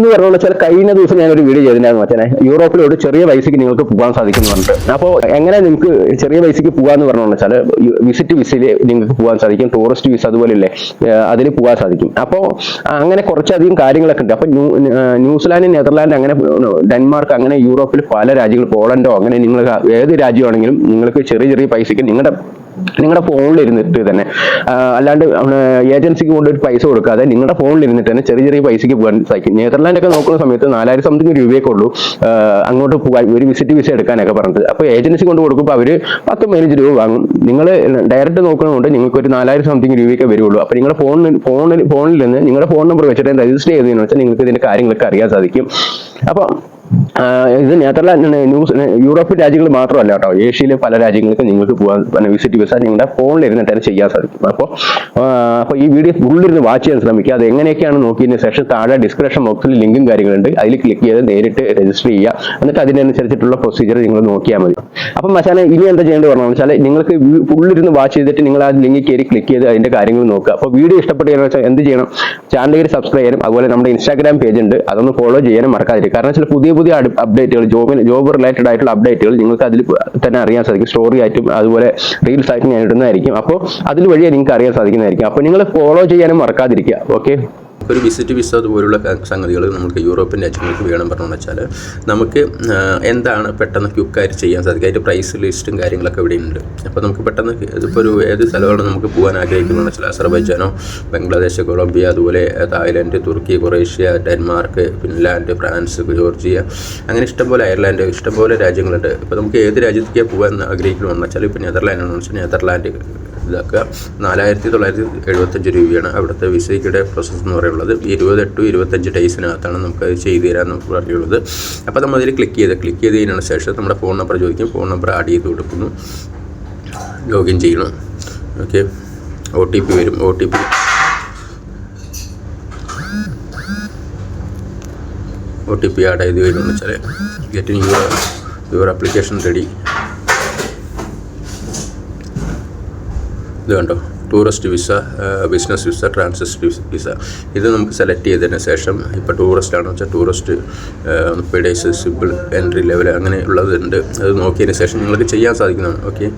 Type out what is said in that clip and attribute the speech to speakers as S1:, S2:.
S1: എന്ന് പറഞ്ഞുള്ള ചില കഴിഞ്ഞ ദിവസം ഒരു വീഡിയോ ചെയ്തിട്ടുണ്ടായിരുന്നു മച്ചനെ. യൂറോപ്പിലോട്ട് ചെറിയ പൈസയ്ക്ക് നിങ്ങൾക്ക് പോകാൻ സാധിക്കുന്നു പറഞ്ഞിട്ട് അപ്പോൾ എങ്ങനെ നിങ്ങൾക്ക് ചെറിയ പൈസയ്ക്ക് പോകാന്ന് പറഞ്ഞു വെച്ചാൽ വിസിറ്റ് വിസയിൽ നിങ്ങൾക്ക് പോകാൻ സാധിക്കും. ടൂറിസ്റ്റ് വിസ അതുപോലെയല്ലേ അതിൽ പോകാൻ സാധിക്കും. അപ്പോൾ അങ്ങനെ കുറച്ചധികം കാര്യങ്ങളൊക്കെ ഉണ്ട്. അപ്പോൾ ന്യൂസിലാൻഡ് നെതർലാൻഡ് അങ്ങനെ ഡെൻമാർക്ക് അങ്ങനെ യൂറോപ്പിൽ പല രാജ്യങ്ങൾ പോളണ്ടോ അങ്ങനെ നിങ്ങൾ ഏത് രാജ്യമാണെങ്കിലും നിങ്ങൾക്ക് ചെറിയ ചെറിയ പൈസയ്ക്ക് നിങ്ങളുടെ നിങ്ങളുടെ ഫോണിൽ ഇരുന്നിട്ട് തന്നെ അല്ലാണ്ട് ഏജൻസിക്ക് കൊണ്ടൊരു പൈസ കൊടുക്കാതെ നിങ്ങളുടെ ഫോണിൽ ഇരുന്നിട്ട് തന്നെ ചെറിയ ചെറിയ പൈസയ്ക്ക് പോകാൻ സാധിക്കും. നെതർലാൻഡ് ഒക്കെ നോക്കുന്ന സമയത്ത് നാലായിരം സംതിങ് രൂപയൊക്കെ ഉള്ളൂ. അങ്ങോട്ട് പോകാൻ ഒരു വിസിറ്റ് വിസ എടുക്കാനൊക്കെ പറഞ്ഞത്. അപ്പോൾ ഏജൻസി കൊണ്ട് കൊടുക്കുമ്പോൾ അവർ പത്ത് പതിനഞ്ച് രൂപ വാങ്ങും. നിങ്ങൾ ഡയറക്റ്റ് നോക്കുന്നതുകൊണ്ട് നിങ്ങൾക്ക് ഒരു നാലായിരം സംതിങ് രൂപയൊക്കെ വരുള്ളൂ അപ്പോൾ നിങ്ങളുടെ ഫോണിൽ ഫോണിൽ ഫോണിൽ നിന്ന് നിങ്ങളുടെ ഫോൺ നമ്പർ വെച്ചിട്ട് രജിസ്റ്റർ ചെയ്തതെന്ന് വെച്ചാൽ നിങ്ങൾക്ക് ഇതിന്റെ കാര്യങ്ങളൊക്കെ അറിയാൻ സാധിക്കും. അപ്പോൾ ആ, ഇത് നെതർലാൻഡ് ന്യൂസ് യൂറോപ്യൻ രാജ്യങ്ങൾ മാത്രമല്ല കേട്ടോ. ഏഷ്യയിലെ പല രാജ്യങ്ങൾക്ക് നിങ്ങൾക്ക് പോകാൻ വിസിറ്റ് വിസ നിങ്ങളുടെ ഫോണിൽ ഇരുന്നിട്ട് തന്നെ ചെയ്യാൻ സാധിക്കും. അപ്പോൾ അപ്പോൾ ഈ വീഡിയോ ഉള്ളിരുന്ന് വാച്ച് ചെയ്യാൻ ശ്രമിക്കുക. അത് എങ്ങനെയൊക്കെയാണ് നോക്കിയതിന് ശേഷം താഴെ ഡിസ്ക്രിപ്ഷൻ ബോക്സിൽ ലിങ്കും കാര്യങ്ങളുണ്ട്. അതിൽ ക്ലിക്ക് ചെയ്ത് നേരിട്ട് രജിസ്റ്റർ ചെയ്യുക. എന്നിട്ട് അതിനനുസരിച്ചിട്ടുള്ള പ്രൊസീജിയർ നിങ്ങൾ നോക്കിയാൽ മതി. അപ്പം മച്ചാനെ ഇനി എന്താ ചെയ്യേണ്ടത് പറഞ്ഞു വെച്ചാൽ നിങ്ങൾക്ക് ഉള്ളിരുന്ന് വാച്ച് ചെയ്തിട്ട് നിങ്ങൾ ആ ലിങ്കിൽ കയറി ക്ലിക്ക് ചെയ്ത് അതിന്റെ കാര്യങ്ങൾ നോക്കുക. അപ്പോൾ വീഡിയോ ഇഷ്ടപ്പെട്ടു വെച്ചാൽ എന്ത് ചെയ്യണം? ചാനൽ സബ്സ്ക്രൈബ് ചെയ്യാനും അതുപോലെ നമ്മുടെ ഇൻസ്റ്റാഗ്രാം പേജ് ഉണ്ട്. അതൊന്ന് ഫോളോ ചെയ്യാനും മറക്കാതിരിക്കും കാരണം വെച്ചാൽ പുതിയ പുതിയ അപ്ഡേറ്റുകൾ ജോബിന് ജോബ് റിലേറ്റഡ് ആയിട്ടുള്ള അപ്ഡേറ്റുകൾ നിങ്ങൾക്ക് അതിൽ തന്നെ അറിയാൻ സാധിക്കും. സ്റ്റോറി ആയിട്ടും അതുപോലെ റീൽസ് ആയിട്ടും ഞാൻ ഇടുന്നതായിരിക്കും. അപ്പോൾ അതിൽ വഴിയെ നിങ്ങൾക്ക് അറിയാൻ സാധിക്കുന്നതായിരിക്കും. അപ്പോൾ നിങ്ങൾ ഫോളോ ചെയ്യാനും മറക്കാതിരിക്കുക. ഓക്കെ
S2: ഒരു വിസിറ്റ് വിസ അതുപോലുള്ള സംഗതികൾ നമുക്ക് യൂറോപ്യൻ രാജ്യങ്ങൾക്ക് വേണം പറഞ്ഞു വെച്ചാൽ നമുക്ക് എന്താണ് പെട്ടെന്ന് ക്യുക്കായിട്ട് ചെയ്യാൻ സാധിക്കും അതിന്റെ പ്രൈസ് ലിസ്റ്റും കാര്യങ്ങളൊക്കെ ഇവിടെ ഉണ്ട് അപ്പോൾ നമുക്ക് പെട്ടെന്ന് ഇതിപ്പോൾ ഒരു ഏത് സ്ഥലമാണ് നമുക്ക് പോകാൻ ആഗ്രഹിക്കുന്നത് വെച്ചാൽ അസർബൈജാനോ ബംഗ്ലാദേശ് കൊളംബിയ അതുപോലെ തായ്ലൻഡ് തുർക്കി Croatia Denmark Finland France Georgia അങ്ങനെ ഇഷ്ടംപോലെ അയർലാൻഡ് ഇഷ്ടംപോലെ രാജ്യങ്ങളുണ്ട്. ഇപ്പോൾ നമുക്ക് ഏത് രാജ്യത്തേക്ക് പോകാൻ ആഗ്രഹിക്കണമെന്ന് വെച്ചാൽ ഇപ്പോൾ നെതർലാൻഡ് ആണെന്ന് വെച്ചാൽ നെതർലാൻഡ് ഇതാക്കുക നാലായിരത്തി തൊള്ളായിരത്തി എഴുപത്തഞ്ച് രൂപയാണ് അവിടുത്തെ വിസയ്ക്കിടെ പ്രോസസ്സ് എന്ന് പറയുന്നത് ഇരുപത് ടു ഇരുപത്തഞ്ച് ഡേയ്സിനകത്താണ് നമുക്ക് അത് ചെയ്തു തരാൻ പറയുള്ളത് അപ്പോൾ നമ്മൾ അതിൽ ക്ലിക്ക് ചെയ്ത് ക്ലിക്ക് ചെയ്തതിനു ശേഷം നമ്മുടെ ഫോൺ നമ്പർ ചോദിക്കും. ഫോൺ നമ്പർ ആഡ് ചെയ്ത് കൊടുക്കുന്നു. ലോഗിൻ ചെയ്യണം ഓക്കെ ഒ ടി പി വരും. O T P O T P add ചെയ്ത് വരുമെന്ന് വെച്ചാൽ getting your your application ready ഇത് കണ്ടോ? Tourist visa business visa transit visa ഇത് നമുക്ക് സെലക്ട് ചെയ്തതിന് ശേഷം ഇപ്പോൾ ടൂറിസ്റ്റ് ആണെന്ന് വെച്ചാൽ ടൂറിസ്റ്റ് മുപ്പത് ഡേയ്സ് സിമ്പിൾ എൻട്രി ലെവൽ അങ്ങനെയുള്ളതുണ്ട് അത് നോക്കിയതിന് ശേഷം നിങ്ങൾക്ക് ചെയ്യാൻ സാധിക്കുന്നതാണ്. ഓക്കെ